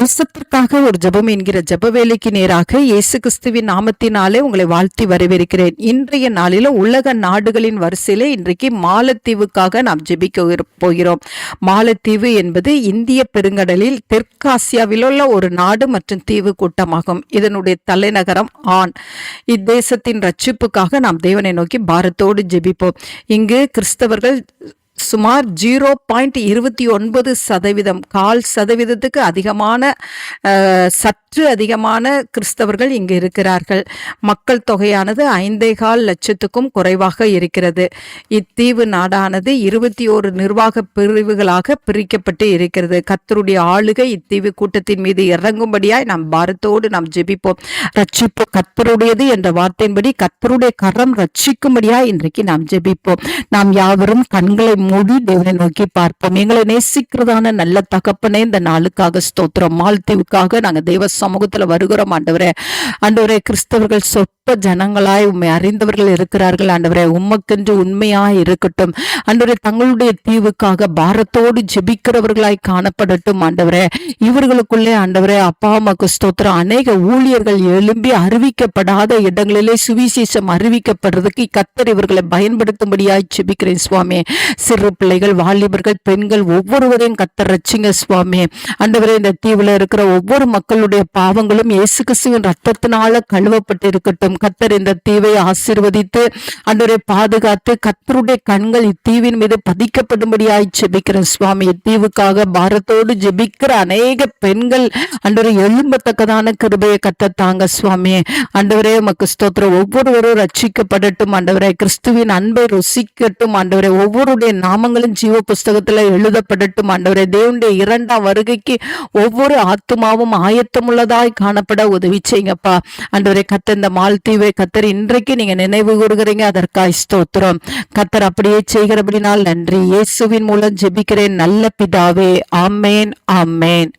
தேசத்திற்காக ஒரு ஜெபம் என்கிற ஜப வேலைக்கு நேராக இயேசு கிறிஸ்துவின் நாமத்தினாலே உங்களை வாழ்த்தி வரவேற்கிறேன். இன்றைய நாளில உலக நாடுகளின் வரிசையில இன்றைக்கு மாலத்தீவுக்காக நாம் ஜெபிக்க போகிறோம். மாலத்தீவு என்பது இந்திய பெருங்கடலில் தெற்காசியாவில் உள்ள ஒரு நாடு மற்றும் தீவு கூட்டமாகும். இதனுடைய தலைநகரம் ஆண் இத்தேசத்தின் ரட்சிப்புக்காக நாம் தேவனை நோக்கி பாரத்தோடு ஜெபிப்போம். இங்கு கிறிஸ்தவர்கள் சுமார் ஜீரோ பாயிண்ட் இருபத்தி ஒன்பது சதவீதம் கால் சதவீதத்துக்கு அதிகமான சற்று அதிகமான கிறிஸ்தவர்கள் இங்கு இருக்கிறார்கள். மக்கள் தொகையானது ஐந்தே கால் லட்சத்துக்கும் குறைவாக இருக்கிறது. இத்தீவு நாடானது இருபத்தி ஓரு நிர்வாக பிரிவுகளாக பிரிக்கப்பட்டு இருக்கிறது. கத்தருடைய ஆளுகை இத்தீவு கூட்டத்தின் மீது இறங்கும்படியாய் நாம் பாரத்தோடு நாம் ஜெபிப்போம். ரட்சிப்பு கத்தருடையது என்ற வார்த்தையின்படி கத்தருடைய கரம் ரட்சிக்கும்படியாய் இன்றைக்கு நாம் ஜெபிப்போம். நாம் யாவரும் கண்களை மூ மூடி தேவனை நோக்கி பார்ப்போம். எங்களை நேசிக்கிறதான நல்ல தகப்பனே இந்த நாளுக்காக ஸ்தோத்திரம். மால்தீவுக்காக நாங்கள் தெய்வ சமூகத்தில் வருகிறோம் ஆண்டவரே. ஆண்டவரே கிறிஸ்தவர்கள் சொற்ப ஜனங்களாய் உண்மை அறிந்தவர்கள் இருக்கிறார்கள் ஆண்டவரே. உம்மக்கென்று உண்மையாய் இருக்கட்டும். ஆண்டவரே தங்களுடைய தீவுக்காக பாரத்தோடு ஜெபிக்கிறவர்களாய் காணப்படட்டும் ஆண்டவரே. இவர்களுக்குள்ளே ஆண்டவரே அப்பா அம்மாக்கு ஸ்தோத்திரம். அநேக ஊழியர்கள் எழும்பி அறிவிக்கப்படாத இடங்களிலே சுவிசேஷம் அறிவிக்கப்படுறதுக்கு கத்தர் இவர்களை பயன்படுத்தும்படியாய் ஜெபிக்கிறேன் சுவாமி. சிறு பிள்ளைகள் வாலிபர்கள் பெண்கள் ஒவ்வொருவரையும் கத்தர் ரச்சிங்க சுவாமி. அந்தவரை இந்த தீவுல இருக்கிற ஒவ்வொரு மக்களுடைய பாவங்களும் இயேசு கிறிஸ்துவின் ரத்தத்தினால கழுவப்பட்டு இருக்கட்டும் கத்தர் இந்த தீவை ஆசீர்வதித்து அந்தவரை பாதுகாத்து கத்தருடைய கண்கள் இத்தீவின் மீது பதிக்கப்படும்படியாய் ஜெபிக்கிற சுவாமி. இத்தீவுக்காக பாரத்தோடு ஜெபிக்கிற அநேக பெண்கள் ஆண்டவரை எழும்பத்தக்கதான கிருபையை கத்த தாங்க சுவாமி. அண்டவரே மக்கு ஸ்தோத்திரம். ஒவ்வொருவரும் ரட்சிக்கப்படட்டும் ஆண்டவரே. கிறிஸ்துவின் அன்பை ருசிக்கட்டும் ஆண்டவரே. ஒவ்வொருடைய நாமங்களும் ஜீவ புஸ்தகத்துல எழுதப்படட்டும். ஆண்டவரே தேவனுடைய இரண்டாம் வருகைக்கு ஒவ்வொரு ஆத்துமாவும் ஆயத்தமுள்ளதாய் காணப்பட உதவி செய்யுங்கப்பா. ஆண்டவரே கத்த இந்த மால்தீவை கத்தர் இன்றைக்கு நீங்க நினைவு கூறுகிறீங்க அதற்காய் ஸ்தோத்திரம். கத்தர் அப்படியே செய்கிறபடினால் நன்றி. இயேசுவின் மூலம் ஜெபிக்கிறேன். நல்ல பிதாவே ஆமேன் ஆமேன்.